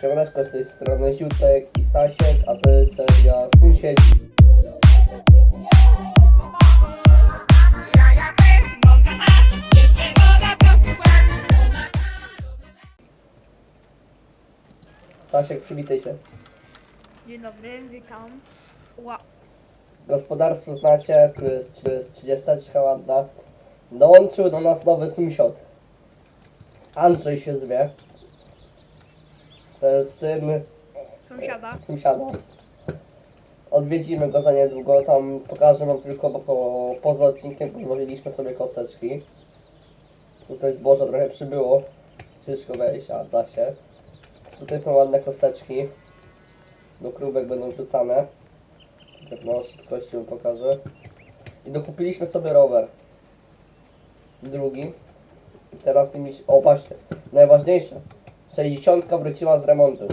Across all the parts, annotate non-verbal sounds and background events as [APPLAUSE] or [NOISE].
Siemaneczko z tej strony Ziutek i Stasiek, a to jest seria Sąsiedzi. Stasiek, przywitaj się. Dzień dobry, witam. Ła, Gospodarstwo znacie, tu jest, tu jest 30 ładna. Dołączył do nas nowy sąsiad. Andrzej się zwie. To jest syn sąsiada. sąsiada. Odwiedzimy go za niedługo, tam pokażę wam tylko, bo po, poza odcinkiem pozwoliliśmy sobie kosteczki. Tutaj zboża trochę przybyło. Ciężko wejść, a da się. Tutaj są ładne kosteczki. Do krówek będą wrzucane. No, szybkości wam pokażę. I dokupiliśmy sobie rower. Drugi. I teraz nimi... O właśnie, najważniejsze. 60 wróciła z remontu.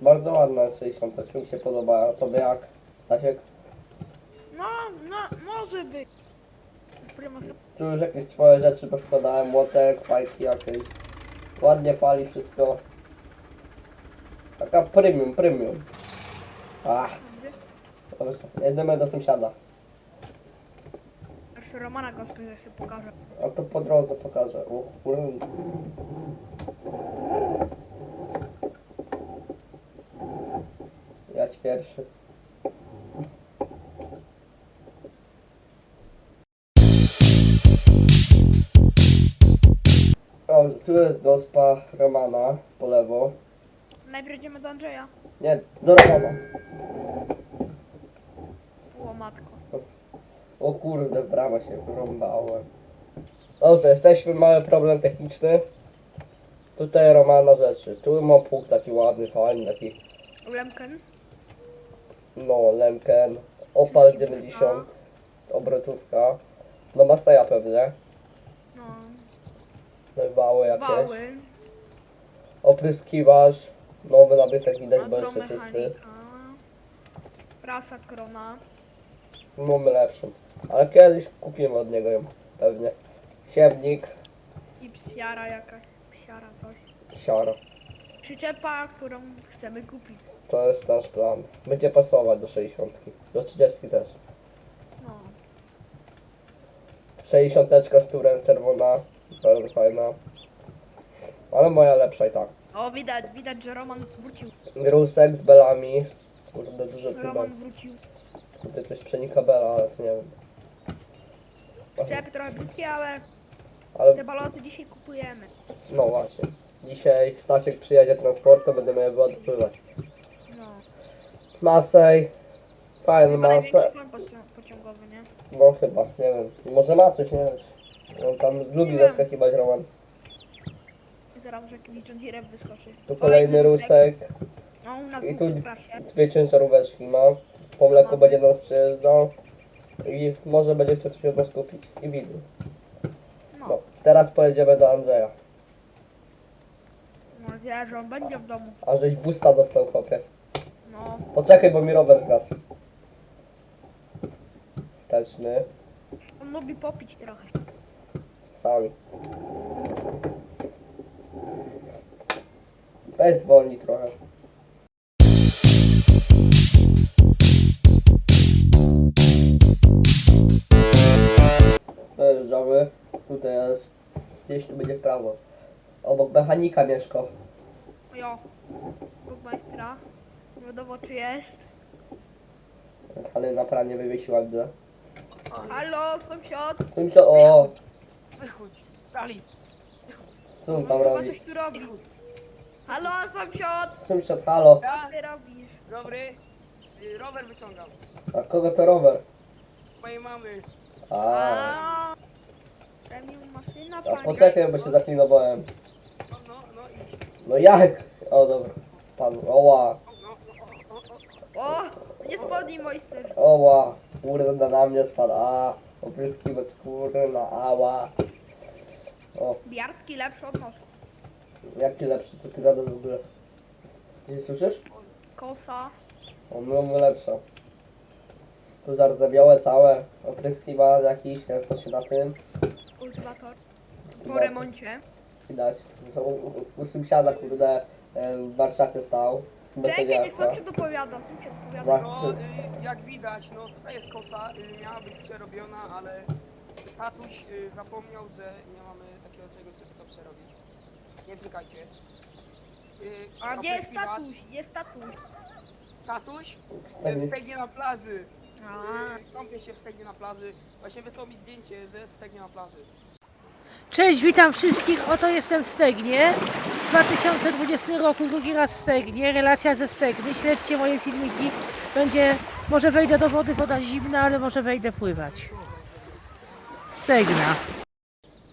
Bardzo ładna 60, mi się podoba. A tobie jak? Stasiek? No, no, może być. Prima Tu już jakieś swoje rzeczy powkładałem, młotek, fajki jakieś. Ładnie pali wszystko. Taka premium, premium. Ach, dobrze. Jedziemy do sąsiada. Jeszcze Romana Gospel jeszcze pokażę. A to po drodze pokażę. O kurde. Jać pierwszy. Dobrze, tu jest gospa Romana po lewo. Najpierw idziemy do Andrzeja. Nie, do Romana. O matko. O kurde, brawa się wyrąbałem. Dobrze, jesteśmy, mamy problem techniczny. Tutaj Romana rzeczy. Tu ma pług taki ładny, fajny, taki Lemken. no, Lemken, Opal 90, obrotówka. No Mastaja pewnie, No, wały jakieś. wały. Opryskiważ, nowy nabytek widać, bo jeszcze czysty. Prasa krona. Mamy lepszą. Ale kiedyś kupimy od niego ją, pewnie. Siewnik, I psiara jakaś. Psiara coś. siara. Przyczepa, którą chcemy kupić. To jest nasz plan. Będzie pasować do 60. Do 30 też. No. 60 z turem czerwona, bardzo fajna. Ale moja lepsza i tak. O, widać, widać, że Roman wrócił. Grusek z belami. Kurde, dużo tu Roman bel. wrócił. Tutaj coś przenika bela, ale to nie wiem. Przyczepy trochę brzydkie, ale Ale te baloty dzisiaj kupujemy. no właśnie. Dzisiaj Stasiek przyjedzie transportem, będziemy je wyładowywać. No. Masej. Fajny Chyba masej. największy plan pocią- pociągowy, nie? No chyba, nie wiem. Może ma coś, nie wiem. On tam lubi Nie zaskakiwać Roman. John Deere wyskoczy. Tu kolejny rusek. No, u nas I tu trasie. dwie ciężaróweczki ma. Po mleku będzie do nas przyjeżdżał. I może będzie chciał coś od nas kupić. I widzę. No, No, teraz pojedziemy do Andrzeja. no wie, że on będzie w domu. A żeś busta dostał chłopie. No, Poczekaj, bo mi rower zgasł. Wsteczny. on lubi popić trochę. Sami. Weź zwolnij trochę. Dojeżdżamy. Tutaj jest. Gdzieś tu będzie w prawo. Obok mechanika mieszka. Jo, Budmajstra. Wiadomo czy jest. Ale na pranie wywiesiła widzę. Halo, sąsiad. Sąsiad, o! Wychódź, dali, Co on tam chyba robi? coś tu robi. Halo, sąsiad. Sąsiad, halo! Ja, Co ty robisz? dobry, y, rower wyciągam. A kogo to rower? Mojej mamy. A, A. Premium maszyna, a panie. poczekaj, bo się zaklinowałem. No, no, no i... No jak? O dobra. Pan, oła, no, o, o, o. O, nie spodnij Mojster. oła. Kurde, na mnie spadł. A, opryskiwać kurna, ała. O, Biarski lepszy od nosa. Jaki lepszy, co ty gadasz w ogóle? Ty się słyszysz? kosa. O, no lepsza. Tu zardzewiałe całe, opryskiwa jakiś, jest to się na tym Kultywator. Po Kultywator. remoncie. widać. U, u, u sąsiada, kurde, e, w warsztacie stał. Czekaj, niech Betewiarka. sąsiad dopowiada, sąsiad dopowiada. Właśnie. No, y, jak widać, no tutaj jest kosa, y, miała być przerobiona, ale tatuś y, zapomniał, że nie mamy takiego czegoś, żeby to przerobić. Nie wnikajcie. Y, A gdzie jest tatuś? Jest tatuś. Tatuś? Stary- Stegnie na plaży. Y, Kąpię się w stegnie na plaży. Właśnie wysłał mi zdjęcie, że jest stegnie na plaży. Cześć, witam wszystkich. Oto jestem w Stegnie. W 2020 roku drugi raz w Stegnie. Relacja ze Stegny. Śledźcie moje filmiki. Będzie, może wejdę do wody, woda zimna, ale może wejdę pływać. Stegna.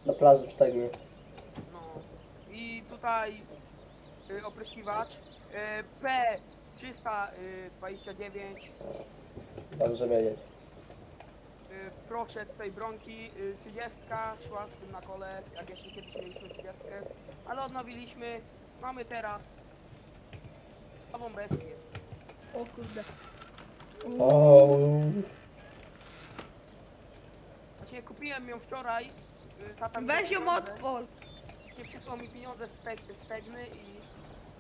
Na plaży cztery. Tutaj y, opryskiwacz y, P329 Dobrze wiedzieć. y, proszę tutaj bronki y, 30 szła z tym na kole, jak jeszcze kiedyś mieliśmy 30 ale odnowiliśmy, mamy teraz nową bestię. o kurde. O, Właśnie kupiłem ją wczoraj, y, tata mi Weź ją pieniądze, odpol. Nie przysłał mi pieniądze z stegny i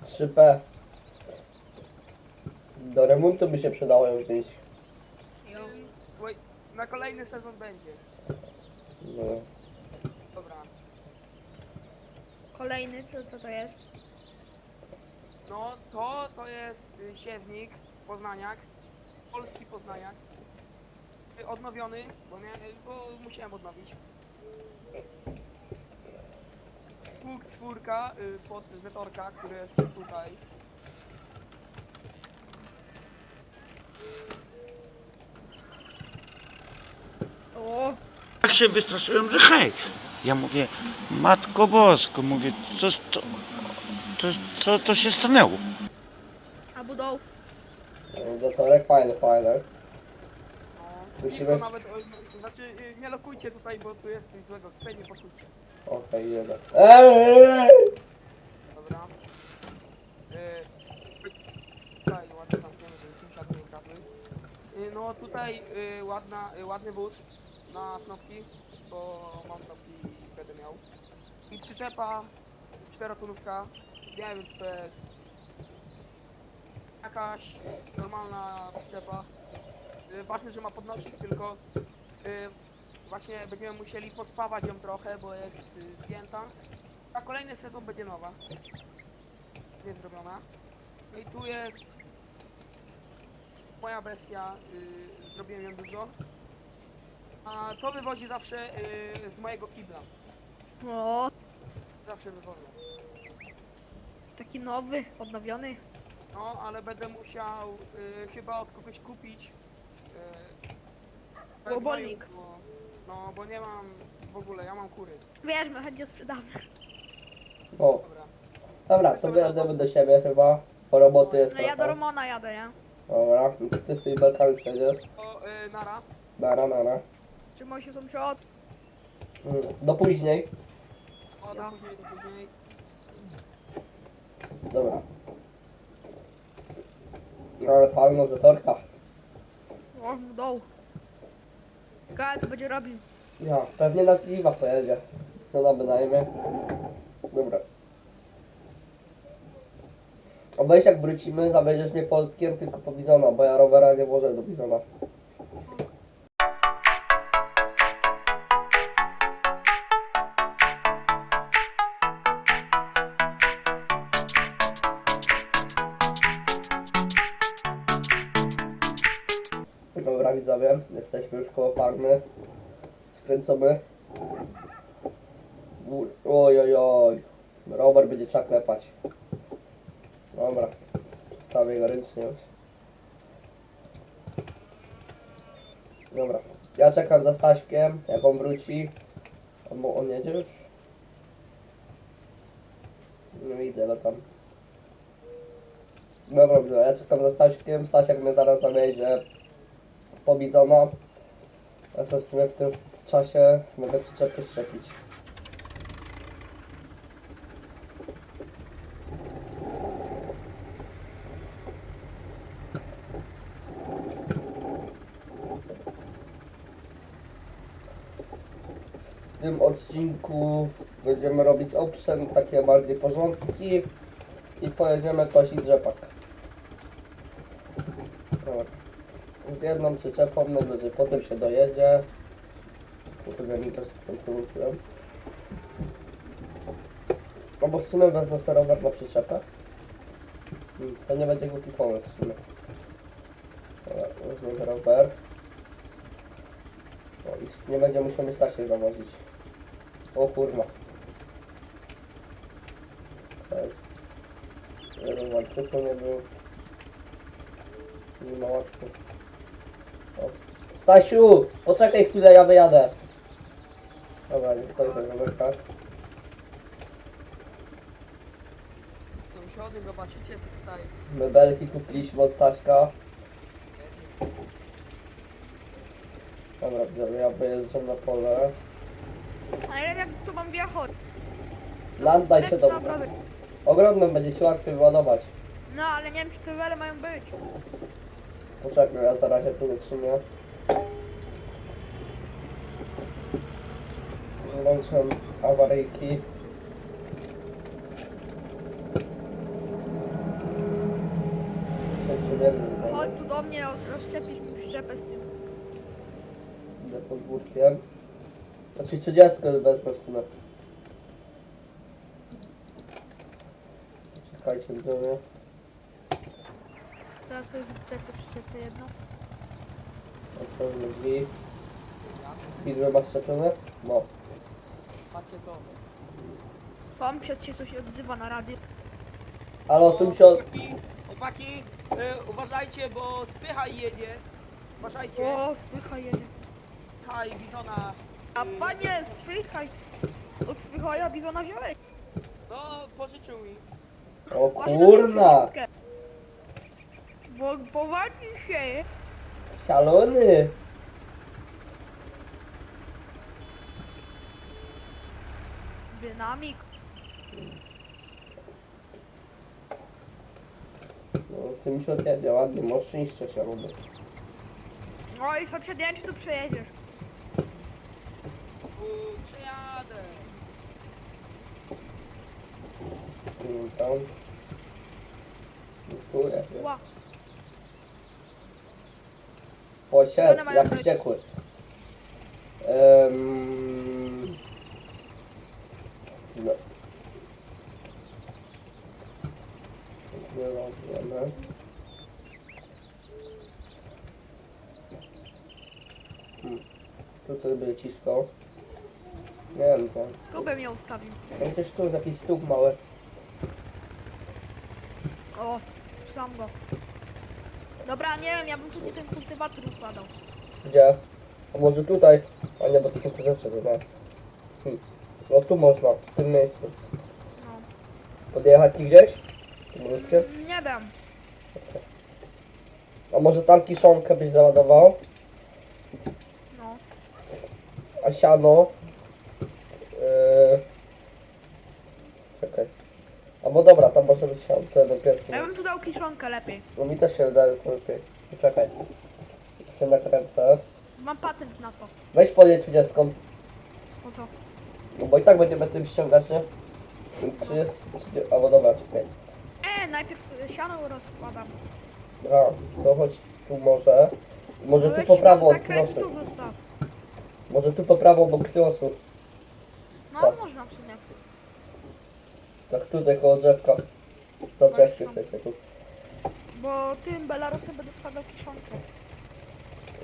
3P. Do remontu by się przydało ją y, bo na kolejny sezon będzie. No. Dobra. Kolejny, co, co to jest? No to to jest y, siewnik Poznaniak, polski Poznaniak. Y, Odnowiony, bo, mia, y, bo musiałem odnowić. Pług czwórka y, pod zetorka, który jest tutaj. O, Tak się wystraszyłem, że hej. Ja mówię, Matko Bosko, mówię, co, to, co, co to się stanęło? a budą. Zatorek fajny, fajny. No, Musimy nawet, o, znaczy y, nie lokujcie tutaj, bo tu jest coś złego. Tutaj nie pokójcie. Okej, jeden. Eee! Dobra. Y, tutaj ładnie zamkniemy, żeby sąsiad nie ukradły. Y, no tutaj y, ładna, y, ładny wóz na snopki, bo mam snopki i będę miał. I przyczepa, czterotonówka, nie wiem czy to jest jakaś normalna przyczepa. Y, ważne, że ma podnośnik, tylko y, właśnie będziemy musieli podspawać ją trochę, bo jest y, zdjęta. A kolejny sezon będzie nowa. Jest zrobiona. No i tu jest moja bestia. Y, zrobiłem ją dużo. A to wywozi zawsze y, z mojego kibla. O, Zawsze wywożę. taki nowy, odnowiony. No, ale będę musiał y, chyba od kogoś kupić. Y, Obolnik. Bo, no, bo nie mam w ogóle, ja mam kury. Wiesz, my chętnie sprzedamy. O, Dobra. dobra, to jadę do siebie chyba. Po roboty jest No ja do trochę. Romana jadę, nie? Dobra, ty z tymi belkami przejdziesz. To y, nara. Nara, nara. Trzymaj się sąsiad. Mm, Do później. O, do Ja. później, do później. Dobra. No ale palno zatorka. O, budą. Ciekawe, co będzie robił. Ja, pewnie na Sliwa pojedzie. Co nam wynajmie. Dobra. Obejść jak wrócimy, zabierzesz mnie polskiem tylko po Bizona, bo ja rowera nie włożę do Bizona. Dobra widzowie, jesteśmy już koło farmy. Skręcamy. Oj, oj, oj. Robert będzie trzeba klepać. Dobra. Przestawię go ręcznie. Dobra. Ja czekam za Staśkiem, jak on wróci. Albo on jedzie już? Nie widzę go tam. Dobra, ja czekam za Staśkiem. Stasiek mnie zaraz zawiezie po Bizona. Ja sobie w sumie w tym czasie mogę przyczepy szczepić. W tym odcinku będziemy robić obszęt, takie bardziej porządki i pojedziemy kosić rzepak. Z jedną przyczepą, najwyżej potem się dojedzie. Kurde, mi też co wróciłem. No bo w sumie wezmę sobie rower na przyczepę. To nie będzie głupi pomysł w sumie. Weźmiemy rower. O, i nie będzie musiał mieć Stasiek zawozić. O kurwa. Okej. Okay. cyklu nie był. Nie ma łatwo. Stasiu! Poczekaj chwilę, ja wyjadę. Dobra, nie stoi ten rowerka. Sąsiody, zobaczycie co tutaj. Mebelki kupiliśmy od Staśka. Dobra, widzowie, ja wyjeżdżam na pole. A ja jak tu mam wjechać? Landaj się dobrze. Ogromnym będzie ci łatwiej wyładować. No ale nie wiem czy te wele mają być. Poczekaj, ja zaraz się tu wytrzymię. Włączę awaryjki. Chodź tu do mnie, rozczepisz mi przyczepę z tym. idę podwórkiem. Znaczy 30 wezmę w sumie. Czekajcie, widzowie. Teraz sobie przyczepę, przyczepę jedną. Otworzymy drzwi. Widły masz szczepione? No. Patrzcie to. Sąsiad się coś odzywa na radiu. Ale 80... Chłopaki, chłopaki y, uważajcie, bo spycha i jedzie. Uważajcie. O, spychaj jedzie. Kaj, bizona. A panie, spychaj! Od spychaja bizona wziąłeś. No, pożyczył mi. O kurna! Bo poważnie się. Szalony! Dynamik. No, 70 jedzie ładnie, może szczęście się robi. No i sąsiad, nie wiem, czy tu przejedziesz. U, przejadę. Mm, Tam. Tu jest. Ła. Posied, One mają jak być. wściekły. Um... No. Robimy. Hmm. Tutaj by cisko. Nie wiem, tam. Tu bym ją ustawił. Tam gdzieś tu jest jakiś stóp mały. O, trzymam go. Dobra, nie wiem, ja bym tutaj ten kultywator układał. Gdzie? A może tutaj? A nie, bo to są te rzeczy, nie. Hmm. No tu można, w tym miejscu. No. Podjechać ci gdzieś? Tym ruskiem? Nie wiem. A może tam kiszonkę byś załadował? No. A siano? Yy... Czekaj. Albo dobra, tam może być siano, to jeden pies. Ja bym tu dał kiszonkę lepiej. No mi też się wydaje to lepiej. Czekaj. Się nakręcę. Mam patent na to. Weź podjedź 30. Po co? No bo i tak będziemy tym ściągać, nie? Trzy, trzy, albo dobra, czekaj. E, najpierw siano rozkładam. Dobra, to chodź tu może. Może No tu jeśli po prawo od zostaw. Może tu po prawo obok silosu. No, Tak. można w sumie. Tak tutaj koło drzewka. Za drzewkiem tutaj tu. Bo tym Belarusem będę składał kiszonkę.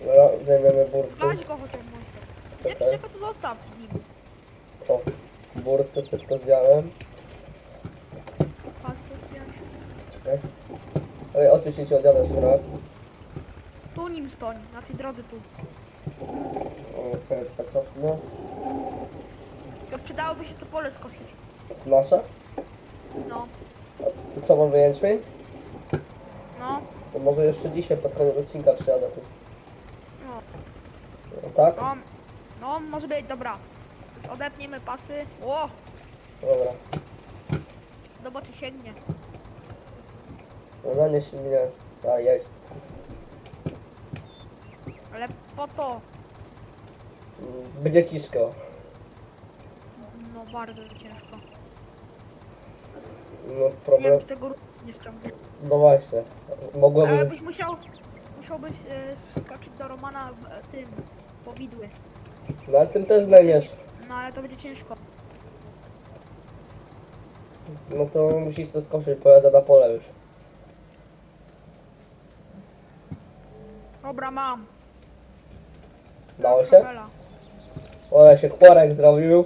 Dobra, zajmiemy burty. Weź go chociaż monster. Nie Czekaj. przyczepę to zostaw z nim. O, burty szybko zdjąłem. Co. Czekaj. Ej, oczywiście ci odjadę dobra. Tu nim stoń, na tej drodze tu. O, czekaj, czekaj, cofnę. To przydałoby się to pole skosić. Nasze? No, tu co, mamy jęczmień? no, To może jeszcze dzisiaj pod koniec odcinka przyjadę tu. no. No, tak? No, no może być, dobra. Odepniemy pasy. O, Dobra. zobacz czy sięgnie. No zanieś mnie. A, jedź. Ale po to. Będzie ciężko. no bardzo ciężko. No Nie problem, wiem, czy tego ruchu nie ściągnie. no właśnie. Ale Mogłoby, byś musiał, musiałbyś e, skoczyć do Romana w e, tym, powidły. no ale tym też znajmiesz. No ale to będzie ciężko. No to musisz to skoczyć, pojadę na pole już. Dobra, mam. Dało się? Tabela. Ale się chłorek zrobił.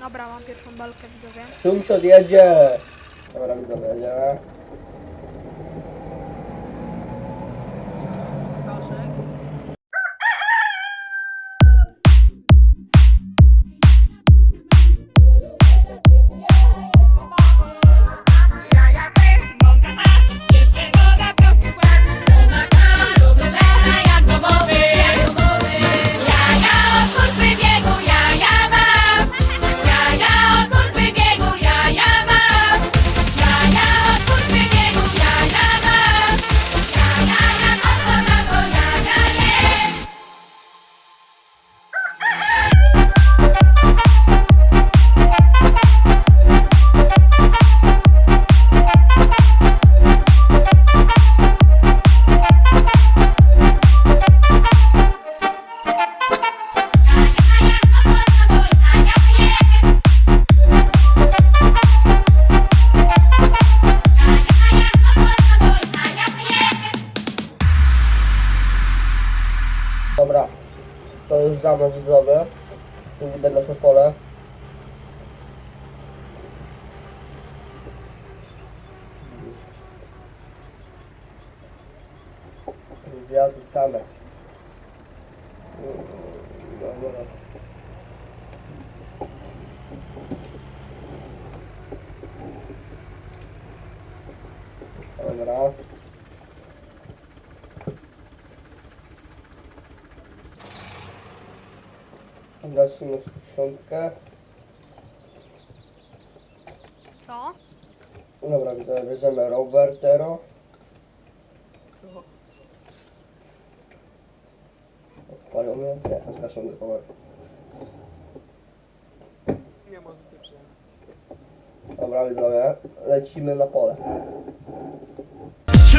Dobra, mam pierwszą belkę, widzowie. Sumś odjedzie. Dobra, widzowie, jedziemy. Gasimy dziesiątkę. Co? Dobra, widzę, bierzemy Robertero. Co? Odpalony jest? Nie, zgaszony power. Nie może być. Dobra, widzowie, lecimy na pole. Czy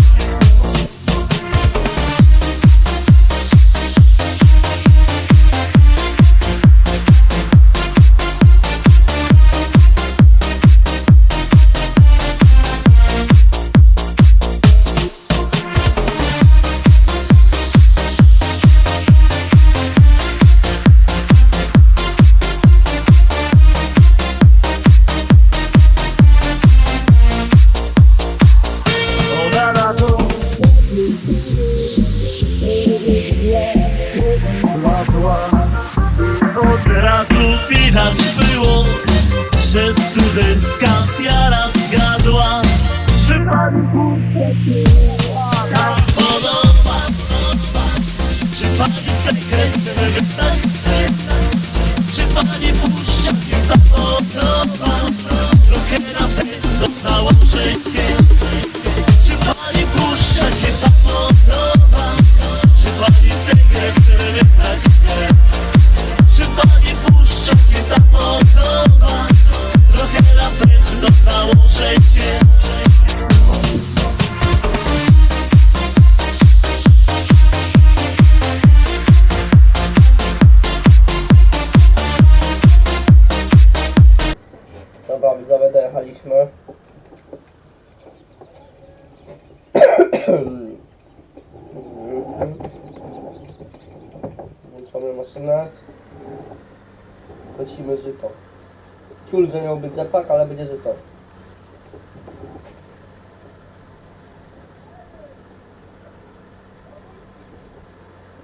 być rzepak, ale będzie żyto.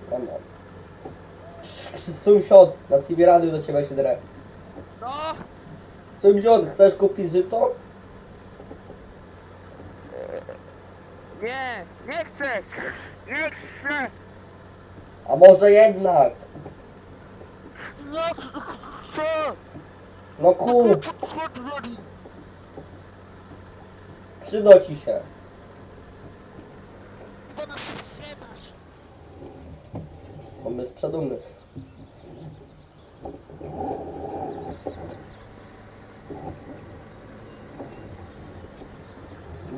Dobra. Sąsiad na CB radiu do ciebie się dre. No, Sąsiad, chcesz kupić żyto? nie, nie chcę, nie chcę. A może jednak? No kup, Podchodzi. przyda ci się. Bo nas sprzedasz. Sprzedamy.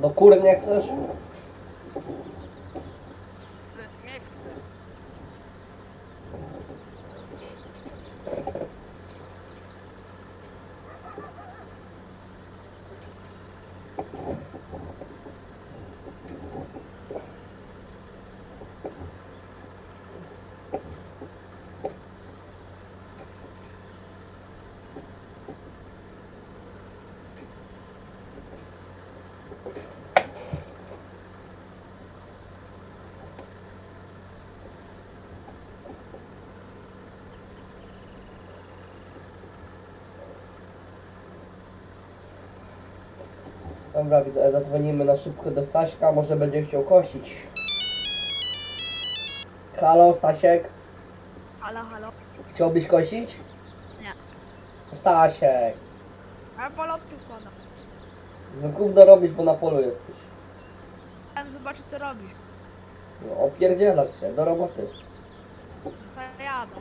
Do kur nie chcesz? Nie chcę. Dobra, widzę, zadzwonimy na szybko do Staśka, może będzie chciał kosić. Halo, Stasiek? Halo, halo. Chciałbyś kosić? Nie. Stasiek! A polotki składam. No gówno robisz, bo na polu jesteś. Chciałem zobaczyć co robisz. No, opierdzielasz się, do roboty. To jadę.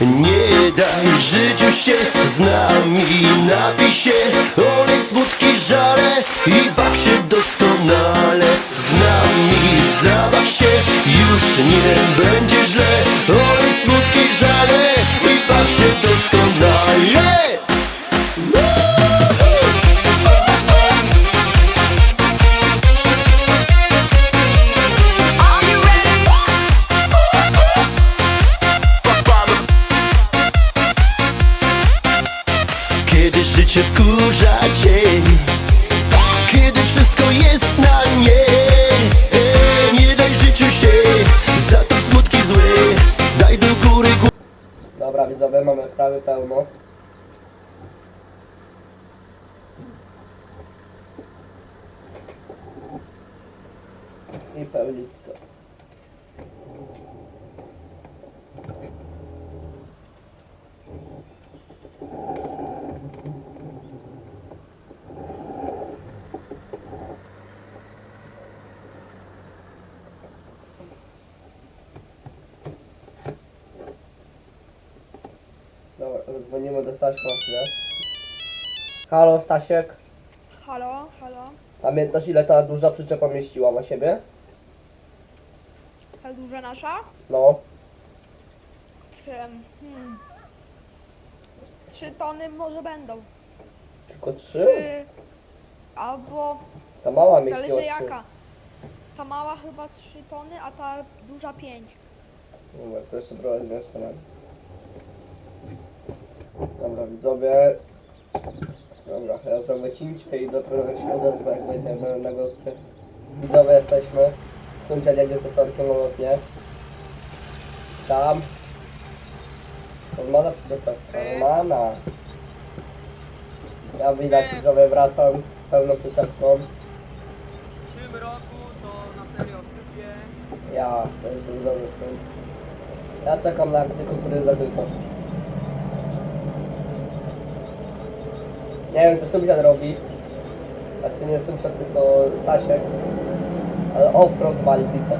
Nie daj życiu się z nami Napij się, olej smutki, żale I baw Dobra, zadzwonimy do Staśka na chwilę. Halo, Stasiek. Halo, halo. Pamiętasz ile ta duża przyczepa mieściła na siebie? Ta duża nasza? No, hmm, trzy tony może będą. tylko trzy? Trzy, albo Ta mała mieściła zależy trzy. jaka. Ta mała chyba 3 tony, a ta duża 5. Dobra, to jeszcze trochę zmieszczę. Dobra, widzowie. Dobra, ja zrobię cięcie i dopiero się odezwę, jak będziemy na gospie. Widzowie, jesteśmy. Sąsiad jedzie z otworkiem lotnie. Tam. Romana przyczepę. Romana. Ja widać, widzowie, wracam z pełną przyczepką. W tym roku to na serio sypie. Ja też się zgodzę z tym. Ja czekam na akcję kukurydza tylko. Nie wiem co sąsiad robi. Znaczy nie sąsiad, tylko Stasiek. Ale offroad wali bitę.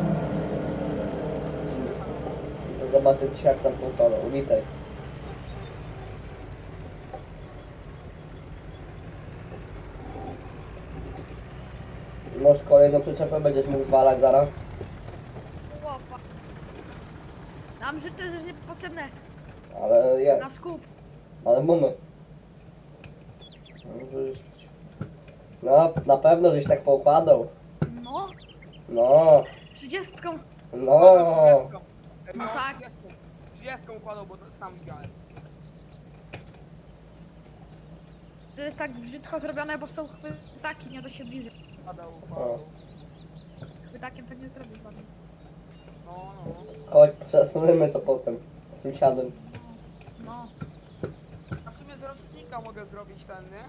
Zobaczyć jak tam poukładał. Witaj. Możesz kolejną przyczepę będziesz mógł zwalać zaraz. Łopa. Nam życzę, że jest potrzebne Ale na jest. skup. Ale mamy. No, No, na pewno żeś tak poukładał. No, No, 30. no. No tak. 30 układał, bo to sam widziałem. to jest tak brzydko zrobione, bo są chwytaki, nie da się bliżej. Padał, O. padał. Chwytakiem to nie zrobisz ładnie. No, no. Chodź, przesunęmy to potem. Z sąsiadem. No. A w sumie z rozrzutnika mogę zrobić ten, nie?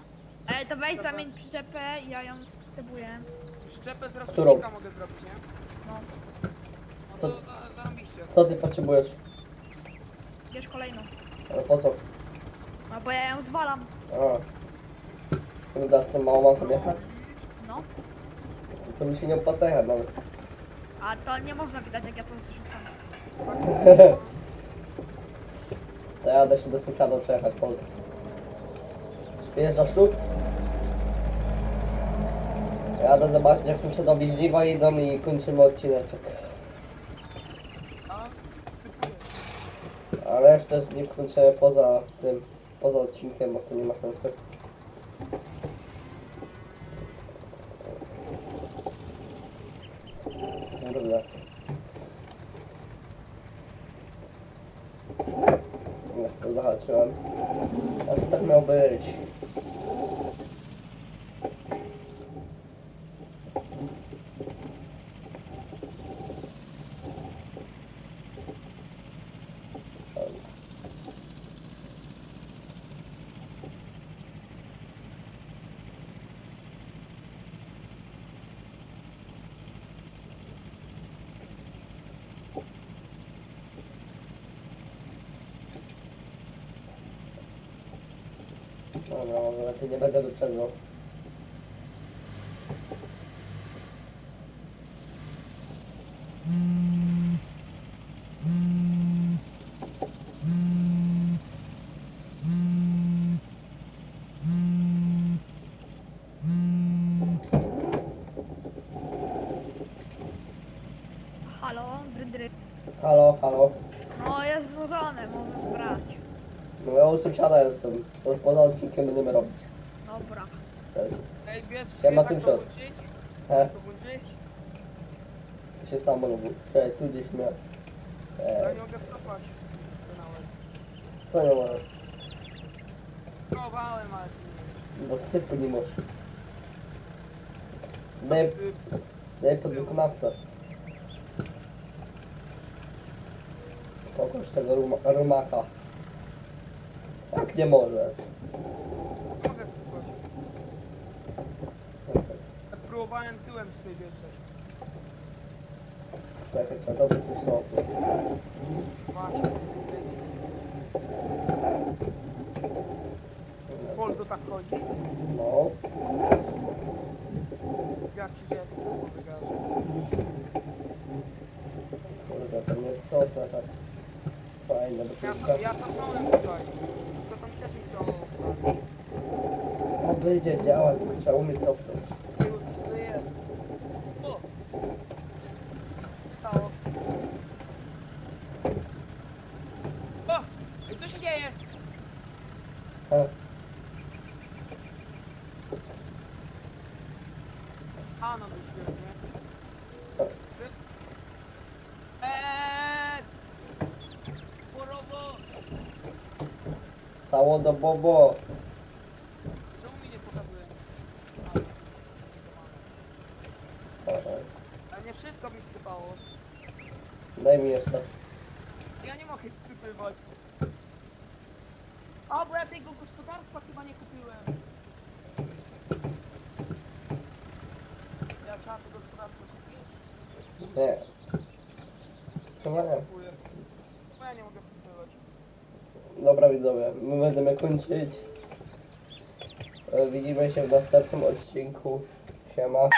Ej, to weź zamień przyczepę i ja ją stebuję. Przyczepę z Którą? rozrzutnika mogę zrobić, nie? No. No Co- to za- zarobiście. Co ty potrzebujesz? Bierz kolejną. Ale po co? No bo ja ją zwalam. A. Kurde, z tym mało mam jechać? No. To, to mi się nie opłaca jechać nawet. A to nie można widać jak ja to zrzucam. [LAUGHS] To jadę się do sąsiada przejechać, Pol. Wyjeżdżasz tu? Jadę zobaczyć jak sąsiadowi żniwa idą i kończymy odcineczek. A? Sypuję. A resztę z nich skończymy poza tym, poza odcinkiem, bo to nie ma sensu. Kurde. Nie, to zahaczyłem. A to tak miał być. Dobra, może lepiej nie będę wyprzedzał. Halo, halo. No jest złożone, możesz brać. No ja u sąsiada jestem. To już poza odcinkiem będziemy robić. Dobra. Też. Ej, wiesz, Siema, wiesz jak to włączyć? He, To włączyć? to się samo robi. Czekaj, tu gdzieś mnie. Ja E, nie mogę cofać. Co nie możesz? Próbowałem, ale nie Bo sypu nie możesz. Daj, Syp. daj pod wykonawcę. Pokaż tego ruma, rumaka. Jak nie możesz? Mogę sypać. Tak próbowałem tyłem z tej wjeżdżać. Czekaj, trzeba to wypuszczać. Właśnie, z tej wjeżdżać. Pol to tak chodzi? No, Ja 30 po wygarze. kurde, to nie cofnę tak. Fajne, bo Ja to to, jest ja to znałem tutaj. To tam też nie chciało wstać. To będzie Saúde, bobo. Kończyć. E, Widzimy się w następnym odcinku. Siema.